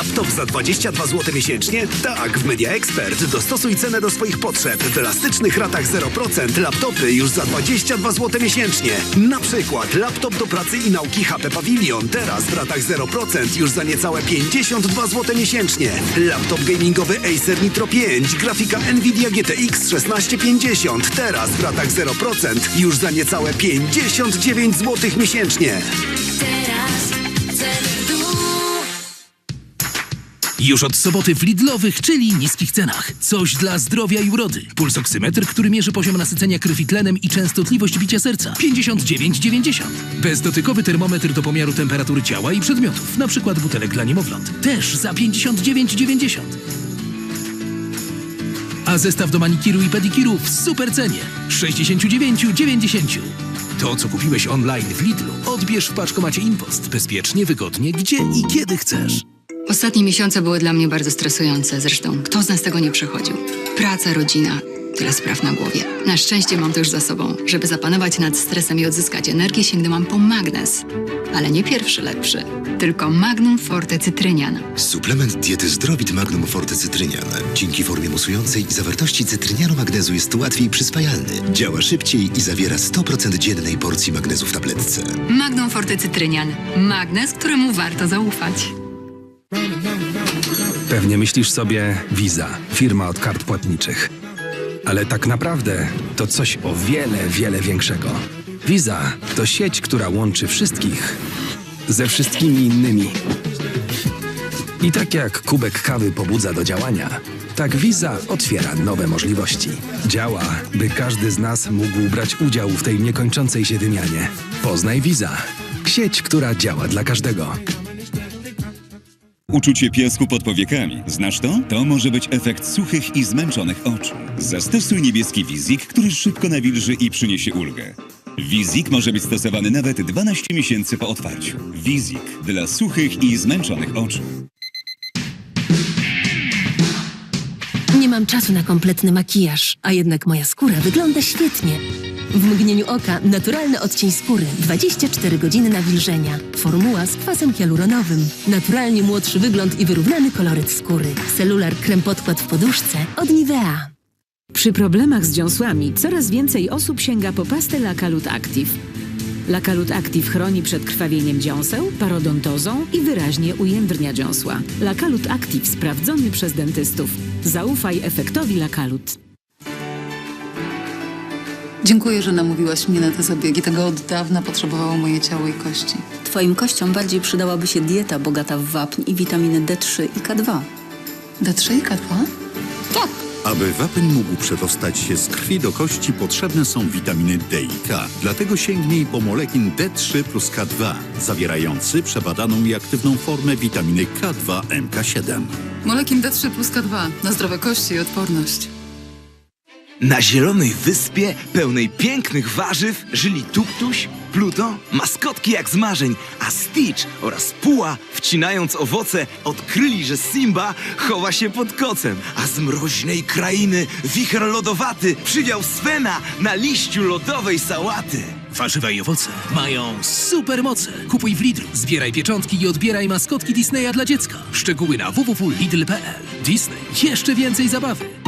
Laptop za 22 zł miesięcznie? Tak, w Media Expert. Dostosuj cenę do swoich potrzeb. W elastycznych ratach 0% laptopy już za 22 zł miesięcznie. Na przykład laptop do pracy i nauki HP Pavilion. Teraz w ratach 0% już za niecałe 52 zł miesięcznie. Laptop gamingowy Acer Nitro 5. Grafika Nvidia GTX 1650. Teraz w ratach 0% już za niecałe 59 zł miesięcznie. Już od soboty w Lidlowych, czyli niskich cenach. Coś dla zdrowia i urody. Pulsoksymetr, który mierzy poziom nasycenia krwi tlenem i częstotliwość bicia serca. 59,90. Bezdotykowy termometr do pomiaru temperatury ciała i przedmiotów, na przykład butelek dla niemowląt. Też za 59,90. A zestaw do manikiru i pedikiru w super cenie. 69,90. To, co kupiłeś online w Lidlu, odbierz w paczkomacie Impost. Bezpiecznie, wygodnie, gdzie i kiedy chcesz. Ostatnie miesiące były dla mnie bardzo stresujące. Zresztą, kto z nas tego nie przechodził? Praca, rodzina, tyle spraw na głowie. Na szczęście mam to już za sobą. Żeby zapanować nad stresem i odzyskać energię, sięgnęłam po magnes. Ale nie pierwszy lepszy, tylko Magnum Forte Cytrynian. Suplement diety Zdrowit Magnum Forte Cytrynian. Dzięki formie musującej i zawartości cytrynianu magnezu jest łatwiej przyswajalny. Działa szybciej i zawiera 100% dziennej porcji magnezu w tabletce. Magnum Forte Cytrynian. Magnes, któremu warto zaufać. Pewnie myślisz sobie Visa, firma od kart płatniczych. Ale tak naprawdę to coś o wiele, wiele większego. Visa to sieć, która łączy wszystkich ze wszystkimi innymi. I tak jak kubek kawy pobudza do działania, tak Visa otwiera nowe możliwości. Działa, by każdy z nas mógł brać udział w tej niekończącej się wymianie. Poznaj Visa. Sieć, która działa dla każdego. Uczucie piasku pod powiekami. Znasz to? To może być efekt suchych i zmęczonych oczu. Zastosuj niebieski Wizik, który szybko nawilży i przyniesie ulgę. Wizik może być stosowany nawet 12 miesięcy po otwarciu. Wizik dla suchych i zmęczonych oczu. Mam czasu na kompletny makijaż, a jednak moja skóra wygląda świetnie. W mgnieniu oka naturalny odcień skóry, 24 godziny nawilżenia. Formuła z kwasem hialuronowym. Naturalnie młodszy wygląd i wyrównany koloryt skóry. Cellular krem podkład w poduszce od Nivea. Przy problemach z dziąsłami coraz więcej osób sięga po pastę Lakalut Active. Lakalut Active chroni przed krwawieniem dziąseł, parodontozą i wyraźnie ujędrnia dziąsła. Lakalut Active sprawdzony przez dentystów. Zaufaj efektowi Lakalut. Dziękuję, że namówiłaś mnie na te zabiegi. Tego od dawna potrzebowało moje ciało i kości. Twoim kościom bardziej przydałaby się dieta bogata w wapń i witaminy D3 i K2. D3 i K2? Aby wapń mógł przedostać się z krwi do kości, potrzebne są witaminy D i K. Dlatego sięgnij po molekin D3 plus K2, zawierający przebadaną i aktywną formę witaminy K2 MK7. Molekin D3 plus K2 na zdrowe kości i odporność. Na zielonej wyspie, pełnej pięknych warzyw, żyli Tuptuś, Pluto, maskotki jak z marzeń, a Stitch oraz Puła, wcinając owoce, odkryli, że Simba chowa się pod kocem, a z mroźnej krainy wicher lodowaty przywiał Svena na liściu lodowej sałaty. Warzywa i owoce mają super moce. Kupuj w Lidlu, zbieraj pieczątki i odbieraj maskotki Disneya dla dziecka. Szczegóły na www.lidl.pl. Disney. Jeszcze więcej zabawy.